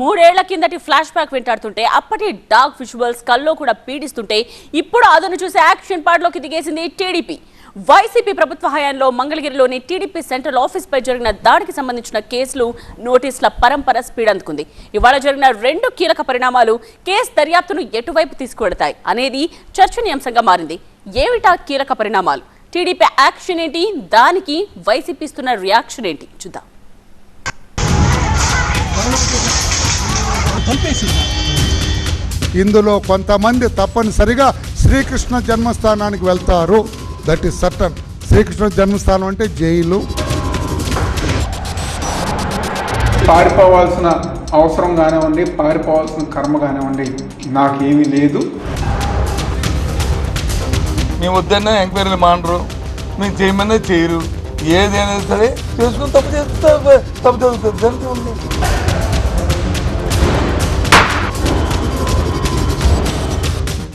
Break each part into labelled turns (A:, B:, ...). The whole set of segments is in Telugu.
A: మూడేళ్ళ కిందటి ఫ్లాష్ బ్యాక్ వెంటాడుతుంటే అప్పటి డాగ్ విజువల్స్ కల్లో కూడా పీడిస్తుంటే ఇప్పుడు అదను చూసి యాక్షన్ పాటలోకి దిగేసింది టీడీపీ. వైసీపీ ప్రభుత్వ హయాంలో మంగళగిరిలోని టీడీపీ సెంట్రల్ ఆఫీస్ పై జరిగిన దాడికి సంబంధించిన కేసులు నోటీసుల పరంపర స్పీడ్ అందుకుంది. ఇవాళ జరిగిన రెండు కీలక పరిణామాలు కేసు దర్యాప్తును ఎటువైపు తీసుకువెడతాయి అనేది చర్చనీయాంశంగా మారింది. ఏమిటా కీలక పరిణామాలు? టీడీపీ యాక్షన్ ఏంటి? దానికి వైసీపీ ఇస్తున్న రియాక్షన్ ఏంటి? చూద్దాం.
B: ఇందులో కొంతమంది తప్పనిసరిగా శ్రీకృష్ణ జన్మస్థానానికి వెళ్తారు. దట్ ఈస్ సర్టన్ శ్రీకృష్ణ జన్మస్థానం అంటే జైలు.
C: పారిపోవాల్సిన అవసరం కానివ్వండి పారిపోవాల్సిన కర్మ కానివ్వండి నాకేమీ లేదు.
D: మేము వద్దన్నా ఎంక్వైరీలు మానరు మేము చేయమన్నా చేయరు. ఏదైనా సరే చేసుకుని తప్పు చేస్తే తప్పు జరుగుతుంది. దానికి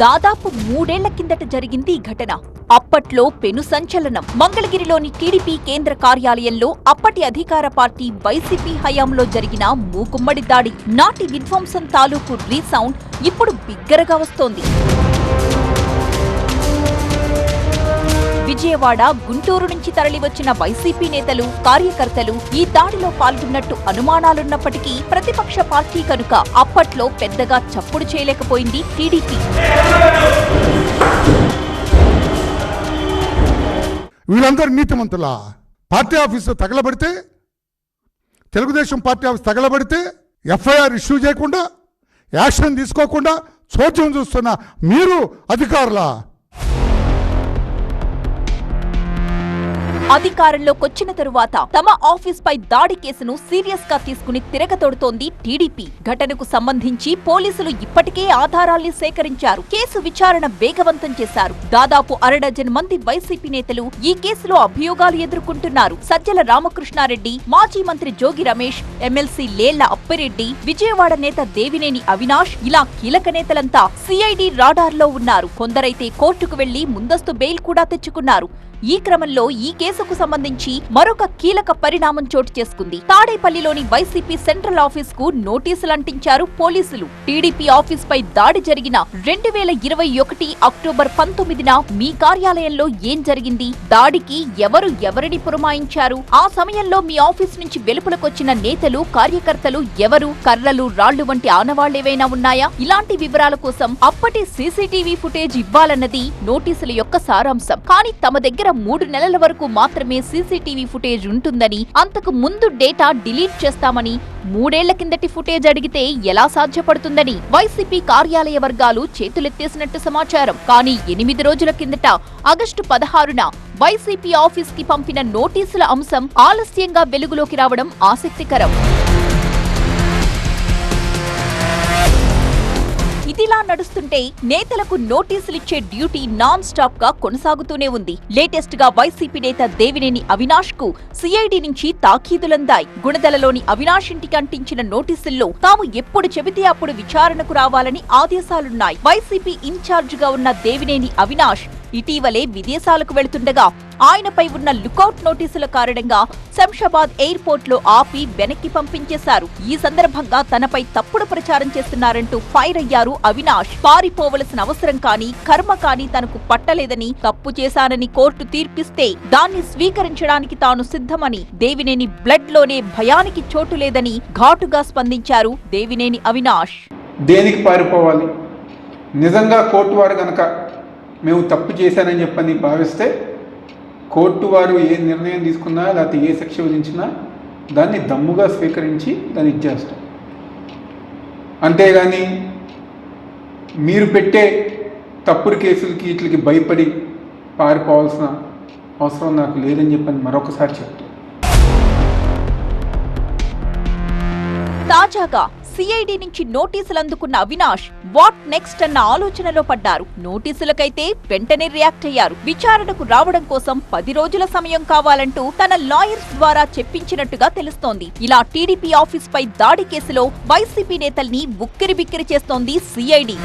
E: దాదాపు మూడేళ్ళ కిందట జరిగింది ఈ ఘటన. అప్పట్లో పెను సంచలనం. మంగళగిరిలోని టీడీపీ కేంద్ర కార్యాలయంలో అప్పటి అధికార పార్టీ వైసీపీ హయాంలో జరిగిన మూకుమ్మడి దాడి. నాటి విధ్వంసం తాలూకు రీసౌండ్ ఇప్పుడు బిగ్గరగా వస్తోంది. విజయవాడ గుంటూరు నుంచి తరలివచ్చిన వైసీపీ నేతలు కార్యకర్తలు ఈ దాడిలో పాల్గొన్నట్టు అనుమానాలున్నప్పటికీ ప్రతిపక్ష పార్టీ కనుక అప్పట్లో పెద్దగా చప్పుడు చేయలేకపోయింది టీడీపీ.
B: వీళ్ళందరూ నీతిమంతులా? పార్టీ ఆఫీసు తగలబడితే తెలుగుదేశం పార్టీ ఆఫీస్ తగలబడితే ఎఫ్ఐఆర్ ఇష్యూ చేయకుండా యాక్షన్ తీసుకోకుండా చోద్యం చూస్తున్న మీరు అధికారులా?
E: అధికారంలోకొచ్చిన తరువాత తమ ఆఫీస్ పై దాడి కేసును సీరియస్గా తీసుకుని తిరగతోడుతోంది టీడీపీ. ఘటనకు సంబంధించి పోలీసులు ఇప్పటికే ఆధారాల్ని సేకరించారు. కేసు విచారణ వేగవంతం చేశారు. దాదాపు అరడజన్ మంది వైసీపీ నేతలు ఈ కేసులో అభియోగాలు ఎదుర్కొంటున్నారు. సజ్జల రామకృష్ణారెడ్డి మాజీ మంత్రి జోగి రమేష్ ఎమ్మెల్సీ లేళ్ళ అప్పిరెడ్డి విజయవాడ నేత దేవినేని అవినాష్ ఇలా కీలక నేతలంతా సిఐడి రాడార్లో ఉన్నారు. కొందరైతే కోర్టుకు వెళ్ళి ముందస్తు బెయిల్ కూడా తెచ్చుకున్నారు. ఈ క్రమంలో ఈ కేసుకు సంబంధించి మరొక కీలక పరిణామం చోటు చేసుకుంది. తాడేపల్లిలోని వైసీపీ సెంట్రల్ ఆఫీస్కు నోటీసులు అంటించారు పోలీసులు. టీడీపీ ఆఫీస్ పై దాడి జరిగిన రెండు వేల ఇరవై ఒకటి అక్టోబర్ పంతొమ్మిదిన మీ కార్యాలయంలో ఏం జరిగింది? దాడికి ఎవరు ఎవరిని పురమాయించారు? ఆ సమయంలో మీ ఆఫీస్ నుంచి వెలుపలకొచ్చిన నేతలు కార్యకర్తలు ఎవరు? కర్రలు రాళ్ళు వంటి ఆనవాళ్ళేవైనా ఉన్నాయా? ఇలాంటి వివరాల కోసం అప్పటి సీసీటీవీ ఫుటేజ్ ఇవ్వాలన్నది నోటీసుల యొక్క సారాంశం. కానీ తమ దగ్గర మూడు నెలల వరకు మాత్రమే సీసీటీవీ ఫుటేజ్ ఉంటుందని అంతకు ముందు డేటా డిలీట్ చేస్తామని మూడేళ్ళ కిందటి ఫుటేజ్ అడిగితే ఎలా సాధ్యపడుతుందని వైసీపీ కార్యాలయ వర్గాలు చేతులెత్తేసినట్టు సమాచారం. కానీ ఎనిమిది రోజుల కిందట ఆగస్టు పదహారున వైసీపీ ఆఫీస్కి పంపిన నోటీసుల అంశం ఆలస్యంగా వెలుగులోకి రావడం ఆసక్తికరం. ఇదిలా నడుస్తుంటే నేతలకు నోటీసులిచ్చే డ్యూటీ నాన్ స్టాప్గా కొనసాగుతూనే ఉంది. లేటెస్ట్గా వైసీపీ నేత దేవినేని అవినాష్కు సిఐడి నుంచి తాకీదులందాయి. గుణదలలోని అవినాష్ ఇంటికి అంటించిన నోటీసుల్లో తాము ఎప్పుడు చెబితే అప్పుడు విచారణకు రావాలని ఆదేశాలున్నాయి. వైసీపీ ఇన్ఛార్జ్గా ఉన్న దేవినేని అవినాష్ ఇటీవలే విదేశాలకు వెళుతుండగా ఆయనపై ఉన్న లుకౌట్ నోటీసుల కారణంగా శంషాబాద్ ఎయిర్పోర్ట్లో ఆపి వెనక్కి పంపించేశారు. ఈ సందర్భంగా తనపై తప్పుడు ప్రచారం చేస్తున్నారంటూ ఫైర్ అయ్యారు అవినాష్. పారిపోవలసిన అవసరం కానీ కర్మ కానీ తనకు పట్టలేదని తప్పు చేశానని కోర్టు తీర్పిస్తే దాన్ని స్వీకరించడానికి తాను సిద్ధమని దేవినేని బ్లడ్లోనే భయానికి చోటు లేదని ఘాటుగా స్పందించారు దేవినేని అవినాష్.
C: దేనికి పారిపోవాలి? నిజంగా కోర్టు వారు కనుక మేము తప్పు చేశానని చెప్పని భావిస్తే కోర్టు వారు ఏ నిర్ణయం తీసుకున్నా లేకపోతే ఏ శిక్ష విధించినా దాన్ని దమ్ముగా స్వీకరించి దాన్ని ఇచ్చేస్తాం. అంతేగాని మీరు పెట్టే తప్పుడు కేసులకి వీటికి భయపడి పారిపోవాల్సిన అవసరం నాకు లేదని చెప్పని మరొకసారి చెప్తాను.
E: తాజాగా సిఐడి నుంచి నోటీసులు అందుకున్న అవినాష్ వాట్ నెక్స్ట్ అన్న ఆలోచనలో పడ్డారు. నోటీసులకైతే వెంటనే రియాక్ట్ అయ్యారు. విచారణకు రావడం కోసం పది రోజుల సమయం కావాలంటూ తన లాయర్స్ ద్వారా చెప్పించినట్టుగా తెలుస్తోంది. ఇలా టీడీపీ ఆఫీస్ పై దాడి కేసులో వైసీపీ నేతల్ని ఉక్కిరి బిక్కిరి చేస్తోంది సిఐడి.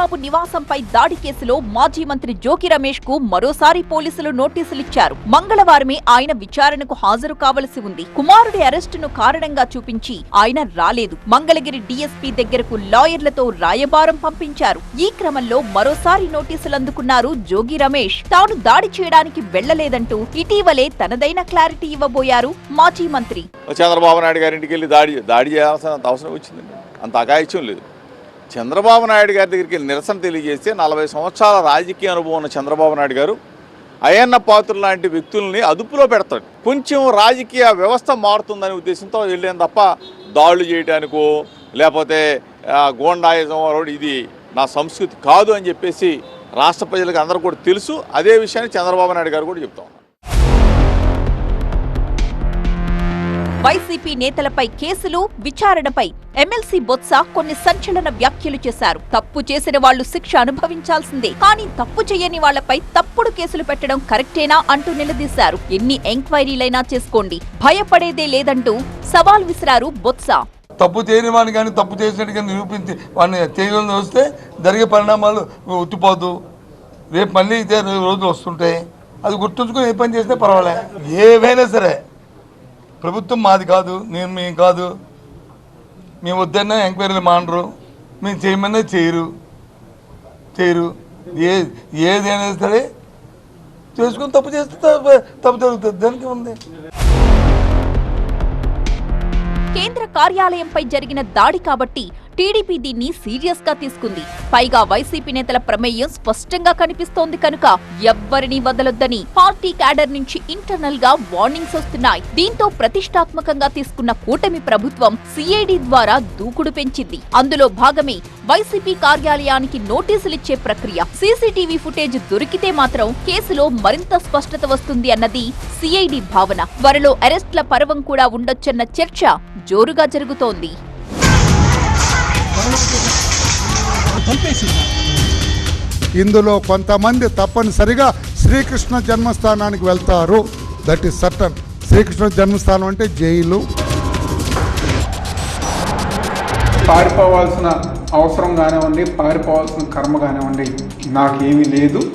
E: చంద్రబాబు నివాసంపై దాడి కేసులో మాజీ మంత్రి జోకి రమేష్కు మరోసారి పోలీసులు నోటీసులిచ్చారు. మంగళవారమే ఆయన విచారణకు హాజరు కావలసి ఉంది. కుమారుడి అరెస్టును కారణంగా చూపించి ఆయన రాలేదు. మంగళగిరి డీఎస్పీ దగ్గరకు లాయర్లతో రాయబారం పంపించారు. ఈ క్రమంలో మరోసారి నోటీసులు అందుకున్నారు జోగి రమేష్. తాను దాడి చేయడానికి వెళ్ళలేదంటూ ఇటీవలే తనదైన క్లారిటీ ఇవ్వబోయారు మాజీ మంత్రి.
F: చంద్రబాబు నాయుడు గారి ఇంటికి వెళ్ళి దాడి దాడి చేయాల్సిన అవసరం వచ్చిందండి. అంత అగాయిత్యం లేదు. చంద్రబాబు నాయుడు గారి దగ్గరికి నిరసన తెలియజేస్తే నలభై సంవత్సరాల రాజకీయ అనుభవం ఉన్న చంద్రబాబు నాయుడు గారు అయన్న పాత్ర లాంటి వ్యక్తుల్ని అదుపులో పెడతాడు కొంచెం రాజకీయ వ్యవస్థ మారుతుందనే ఉద్దేశంతో వెళ్ళాను తప్ప దాడులు చేయడానికో లేకపోతే గోండాయుజం ఇది నా సంస్కృతి కాదు అని చెప్పేసి రాష్ట్ర ప్రజలకు అందరూ కూడా తెలుసు. అదే విషయాన్ని చంద్రబాబు నాయుడు గారు కూడా చెప్తాం
E: వైసీపీ నేతలపై కేసులు విచారణపై ఎమ్మెల్సీ బొత్స కొన్ని సంచలన వ్యాఖ్యలు చేశారు. తప్పు చేసిన వాళ్ళు శిక్ష అనుభవించాల్సిందే. కానీ తప్పు చేయని వాళ్ళపై తప్పుడు కేసులు పెట్టడం కరెక్టేనా అంటూ నిలదీశారు. ఎన్ని ఎంక్వైరీలైనా చేసుకోండి. భయపడేదే లేదంటూ సవాల్ విసిరారు బొత్స.
D: తప్పు చేయని వాడిని కానీ తప్పు చేసినట్టు కానీ నిరూపించి వాడిని చేయగలని వస్తే జరిగే పరిణామాలు ఉత్తిపోదు రేపు మళ్ళీ ఇదే రోజులు వస్తుంటాయి అది గుర్తుంచుకొని ఏ పని చేసినా పర్వాలే. ఏవైనా సరే ప్రభుత్వం మాది కాదు నేను మేము కాదు. మేము వద్దన్నా ఎంక్వైరీలు మానరు మేము చేయమన్నా చేయరు. చేయరు. ఏ ఏదైనా సరే చేసుకుని తప్పు చేస్తే తప్పు- తప్పు జరుగుతుంది. దానికి ఉంది.
E: కేంద్ర కార్యాలయంపై జరిగిన దాడి కాబట్టి టీడీపీ దీన్ని సీరియస్గా తీసుకుంది. పైగా వైసీపీ నేతల ప్రమేయం స్పష్టంగా కనిపిస్తోంది కనుక ఎవ్వరిని వదలొద్దని పార్టీ క్యాడర్ నుంచి ఇంటర్నల్గా వార్నింగ్స్ వస్తున్నాయి. దీంతో ప్రతిష్టాత్మకంగా తీసుకున్న కూటమి ప్రభుత్వం సిఐడి ద్వారా దూకుడు పెంచింది. అందులో భాగమే వైసీపీ కార్యాలయానికి నోటీసులిచ్చే ప్రక్రియ. సీసీటీవీ ఫుటేజ్ దొరికితే మాత్రం కేసులో మరింత స్పష్టత వస్తుంది అన్నది సిఐడి భావన. త్వరలో అరెస్ట్ల పర్వం కూడా ఉండొచ్చన్న చర్చ జోరుగా జరుగుతోంది.
B: ఇందులో కొంతమంది తప్పనిసరిగా శ్రీకృష్ణ జన్మస్థానానికి వెళ్తారు. దట్ ఈస్ సర్టన్ శ్రీకృష్ణ జన్మస్థానం అంటే జైలు.
C: పారిపోవాల్సిన అవసరం కానివ్వండి పారిపోవాల్సిన కర్మ కానివ్వండి నాకేమీ లేదు.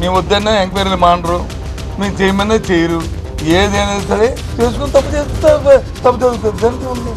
D: మేము వద్దన్నా ఎంక్వైరీలు మానరు మేము చేయమన్నా చేయరు. ఏదైనా సరే చేసుకుని తప్పు చేస్తే తప్పు- జరుగుతుంది. ఉంది